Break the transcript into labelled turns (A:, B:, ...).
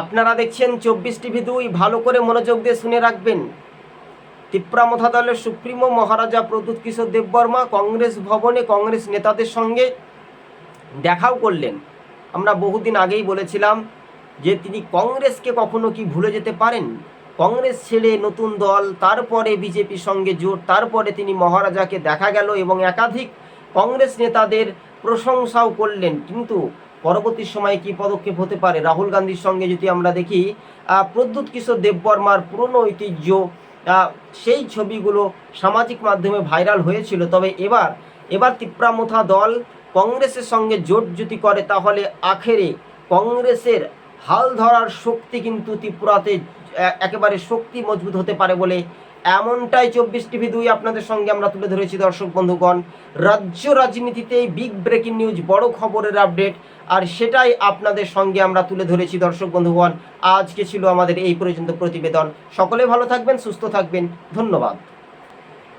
A: আপনারা দেখছেন চব্বিশ টিভি দুই। ভালো করে মনোযোগ দিয়ে শুনে রাখবেন। তিপ্রামথা দলের সুপ্রিমো মহারাজা প্রদ্যুৎ কিশোর দেববর্মা কংগ্রেস ভবনে কংগ্রেস নেতাদের সঙ্গে দেখাও করলেন। আমরা বহুদিন আগেই বলেছিলাম যে তিনি কংগ্রেসকে কখনো কি ভুলে যেতে পারেন। কংগ্রেস ছেড়ে নতুন দল, তারপরে বিজেপির সঙ্গে জোট, তারপরে তিনি মহারাজাকে দেখা গেল এবং একাধিক কংগ্রেস নেতাদের প্রশংসাও করলেন। কিন্তু পরবর্তী সময়ে কি পদক্ষেপ হতে পারে? রাহুল গান্ধীর সঙ্গে যদি আমরা দেখি প্রদ্যুৎ কিশোর দেববর্মার পুরনো ঐতিহ্য সেই ছবিগুলো সামাজিক মাধ্যমে ভাইরাল হয়েছিল। তবে এবার এবার তিপ্রামথা দল কংগ্রেসের সঙ্গে জোট যদি করে, তাহলে আখেরে কংগ্রেসের হাল ধরার শক্তি কিন্তু ত্রিপুরাতে একেবারে শক্তি মজবুত হতে পারে বলে এমনটাই চব্বিশ টিভি দুই আপনাদের সঙ্গে আমরা তুলে ধরেছি, দর্শক বন্ধুগণ। রাজ্য রাজনীতিতে বিগ ব্রেকিং নিউজ, বড় খবরের আপডেট, আর সেটাই আপনাদের সঙ্গে আমরা তুলে ধরেছি, দর্শক বন্ধুগণ। আজকে ছিল আমাদের এই পর্যন্ত প্রতিবেদন। সকলে ভালো থাকবেন, সুস্থ থাকবেন। ধন্যবাদ।